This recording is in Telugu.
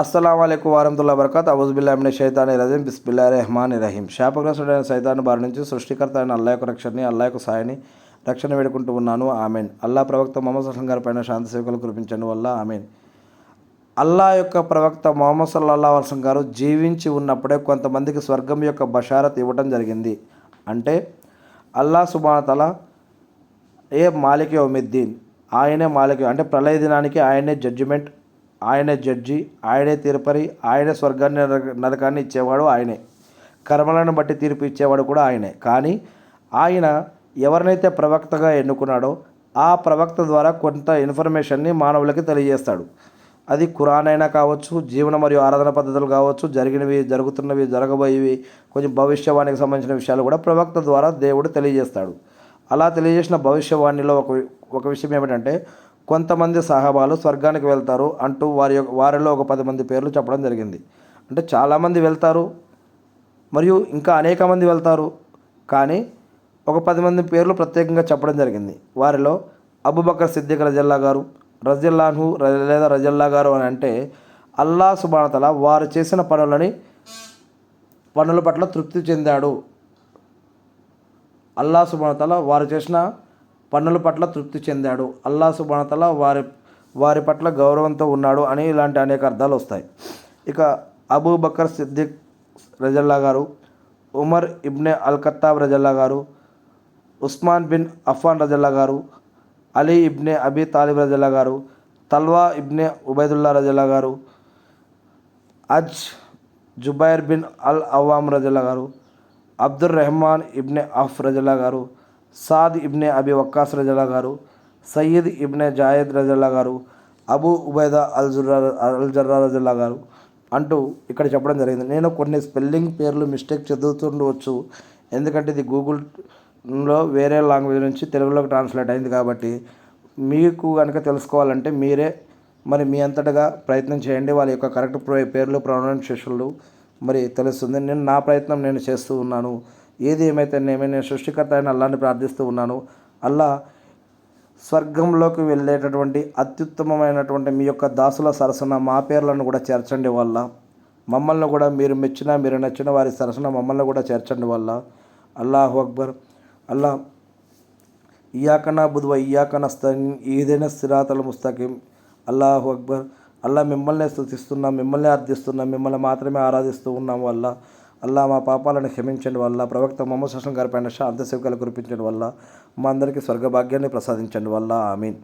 అస్సలం అయికు వరహతుల్లా వరకత్ అవుజుబిల్లామిన షైతాని రజీం బిస్బిల్లా రెహమాన్ రహీం శాపగ్రస్తుడైన సైతాన్ బారి నుంచి సృష్టికర్త అయిన అల్లా యొక్క రక్షణని అల్లా యొక్క సాయని రక్షణ వేడుకుంటూ ఉన్నాను. ఆమెన్. అల్లా ప్రవక్త మొహమ్మద్ సల్లం గారి పైన శాంతి సేవకులు కురిపించండి వల్ల ఆమెన్. అల్లా యొక్క ప్రవక్త మొహమ్మద్ సల్లా వసలం గారు జీవించి ఉన్నప్పుడే కొంతమందికి స్వర్గం యొక్క బషారత్ ఇవ్వటం జరిగింది. అంటే అల్లా సుబానతల ఏ మాలిక్ ఉమిద్దీన్ ఆయనే మాలిక్ అంటే ప్రళయ దినానికి ఆయనే జడ్జిమెంట్ ఆయనే జడ్జి ఆయనే తీర్పరి ఆయనే స్వర్గాన్ని నరక- నరకాన్ని ఇచ్చేవాడు ఆయనే. కర్మలను బట్టి తీర్పు ఇచ్చేవాడు కూడా ఆయనే. కానీ ఆయన ఎవరినైతే ప్రవక్తగా ఎన్నుకున్నాడో ఆ ప్రవక్త ద్వారా కొంత ఇన్ఫర్మేషన్ని మానవులకి తెలియజేస్తాడు. అది ఖురాన్ అయినా కావచ్చు జీవన మరియు ఆరాధన పద్ధతులు కావచ్చు జరిగినవి జరుగుతున్నవి జరగబోయేవి కొంచెం భవిష్యవాణికి సంబంధించిన విషయాలు కూడా ప్రవక్త ద్వారా దేవుడు తెలియజేస్తాడు. అలా తెలియజేసిన భవిష్యవాణిలో ఒక ఒక విషయం ఏమిటంటే కొంతమంది సహాబాలు స్వర్గానికి వెళ్తారు అంటూ వారి యొక్క వారిలో ఒక పది మంది పేర్లు చెప్పడం జరిగింది. అంటే చాలామంది వెళ్తారు మరియు ఇంకా అనేక మంది వెళ్తారు. కానీ ఒక పది మంది పేర్లు ప్రత్యేకంగా చెప్పడం జరిగింది. వారిలో అబుబకర్ సిద్దిక్ రజల్లా గారు రజల్లాను లేదా రజల్లా గారు అని అంటే అల్లా సుబానతల వారు చేసిన పనులని పనుల పట్ల తృప్తి చెందాడు. అల్లా సుబానతల వారు చేసిన పనుల పట్ల తృప్తి చెందాడు. అల్లా సుబానతల వారి వారి పట్ల గౌరవంతో ఉన్నాడు అని ఇలాంటి అనేక అర్థాలు వస్తాయి. ఇక అబూ బకర్ సిద్దిక్ రజల్లా గారు ఉమర్ ఇబ్నే అల్కత్తాబ్ రజల్లా గారు ఉస్మాన్ బిన్ అఫాన్ రజల్లా గారు అలీ ఇబ్నే అబీ తాలిబ్ రజల్లా గారు తల్వా ఇబ్నే ఉబైదుల్లా రజల్లా గారు Az Zubair bin Al Awam రజల్లా గారు అబ్దుర్ రెహమాన్ ఇబ్నే అఫ్ రజల్లా గారు సాద్ ఇబ్నే అబీ వక్కాస్ రజల్లా గారు సయ్యద్ ఇబ్నే జాయద్ రజల్లా గారు అబూ ఉబైదా అల్ జుర్రా అల్ జర్రా రజల్లా గారు అంటూ ఇక్కడ చెప్పడం జరిగింది. నేను కొన్ని స్పెల్లింగ్ పేర్లు మిస్టేక్ చదువుతుండవచ్చు. ఎందుకంటే ఇది గూగుల్లో వేరే లాంగ్వేజ్ నుంచి తెలుగులోకి ట్రాన్స్లేట్ అయింది కాబట్టి మీకు కనుక తెలుసుకోవాలంటే మీరే మరి మీ అంతటగా ప్రయత్నం చేయండి. వాళ్ళ యొక్క కరెక్ట్ పేర్లు ప్రొనౌన్సియేషన్లు మరి తెలుస్తుంది. నేను నా ప్రయత్నం నేను చేస్తూ ఉన్నాను. ఏది ఏమైతే నేమే నేను సృష్టికర్త అయిన అల్లాని ప్రార్థిస్తూ ఉన్నాను అల్లా స్వర్గంలోకి వెళ్ళేటటువంటి అత్యుత్తమమైనటువంటి మీ యొక్క దాసుల సరసన మా పేర్లను కూడా చేర్చండి వల్ల. మమ్మల్ని కూడా మీరు మెచ్చిన మీరు నచ్చిన వారి సరసన మమ్మల్ని కూడా చేర్చండి వల్ల. అల్లాహు అక్బర్. అల్లా ఇయాకనా బుధువ ఇయాకన ఏదైనా స్థిరాతల ముస్తకిం. అల్లాహు అక్బర్. అల్లా మిమ్మల్ని స్థుతిస్తున్నాం మిమ్మల్ని అర్థిస్తున్నాం మిమ్మల్ని మాత్రమే ఆరాధిస్తూ ఉన్నాం వల్ల. అల్లా మా పాపాలను క్షమించండి వల్ల ప్రవక్త మొహమ్మద్ సుస్లం గారి పైన శాంత సేవకాలు కురిపించండి వల్ల మా అందరికీ స్వర్గభాగ్యాన్ని ప్రసాదించండి వల్ల ఆమీన్.